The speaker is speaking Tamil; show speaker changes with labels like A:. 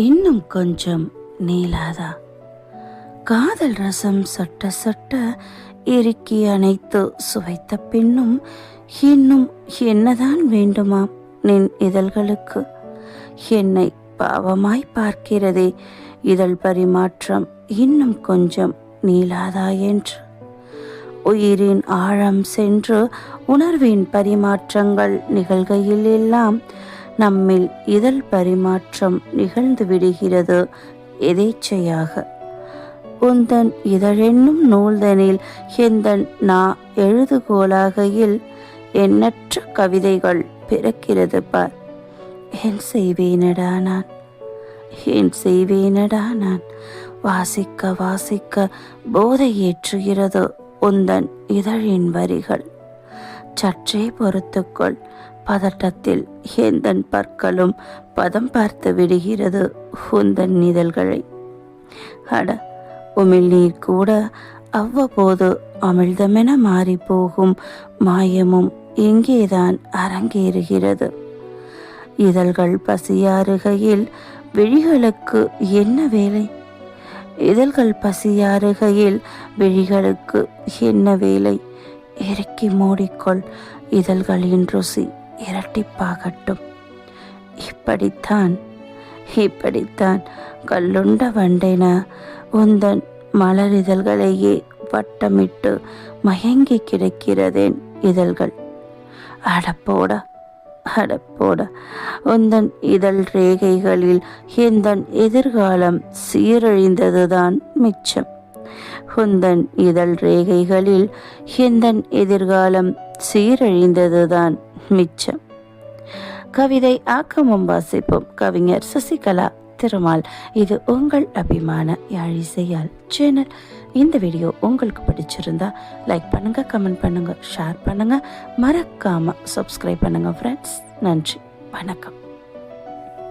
A: இன்னும் கொஞ்சம் நீளாதா? காதல் ரசம் சொட்ட சொட்ட இறுக்கி அணைத்து சுவைத்த பின்னும் இன்னும் என்னதான் வேண்டுமாம் நின் இதழ்களுக்கு? என்னை பாவமாய் பார்க்கிறதே இதழ் பரிமாற்றம் இன்னும் கொஞ்சம் நீளாதா என்று. உயிரின் ஆழம் சென்று உணர்வின் பரிமாற்றங்கள் நிகழ்கையில் எல்லாம் நம்மில் இதழ் பரிமாற்றம் நிகழ்ந்து விடுகிறது. எதேச்சையாக. உந்தன் இதழென்னும் நூல்தனில் எந்தன் நா எழுதுகோலாகையில் எண்ணற்ற கவிதைகள் பிறக்கிறது பார். என் செய்வேனடா நான். என் செய்வேனடா நான். வாசிக்க வாசிக்க போதை ஏற்றுகிறது உந்தன் இதழின் வரிகள். சற்றே பொறுத்துக்கொள். பதட்டத்தில் ஹேந்தன் பற்களும் பதம் பார்த்து விடுகிறது ஹுந்தன் இதழ்களை அட உமிழ்நீர் கூட அவ்வப்போது அமிழ்தமென மாறி போகும் மாயமும் இங்கேதான் அரங்கேறுகிறது. இதழ்கள் பசியாறுகையில் விழிகளுக்கு என்ன வேலை? இதழ்கள் பசியாறுகையில் விழிகளுக்கு என்ன வேலை? இறுக்கி மூடிக்கொள் இதழ்களின் ருசி இரட்டிப்பாகட்டும். இப்படித்தான் இப்படித்தான் கல்லுண்ட வண்டென உந்தன் மலரிதழ்களையே வட்டமிட்டு மயங்கி கிடக்கிறதேன் இதழ்கள். அடப்போட அடப்போட உந்தன் இதழ் ரேகைகளில் எந்தன் எதிர்காலம் சீரழிந்ததுதான் மிச்சம். உந்தன் இதழ் ரேகைகளில் எந்தன் எதிர்காலம் சீரழிந்ததுதான் மிச்சம். கவிதை ஆக்கமும் வாசிப்பும். கவிஞர் சசிகலா திருமால். இது உங்கள் அபிமான யாழிசையால் சேனல் இந்த வீடியோ உங்களுக்கு பிடிச்சிருந்தா லைக் பண்ணுங்க கமெண்ட் பண்ணுங்க ஷேர் பண்ணுங்க. மறக்காம சப்ஸ்கிரைப் பண்ணுங்க ஃப்ரெண்ட்ஸ் நன்றி. வணக்கம்.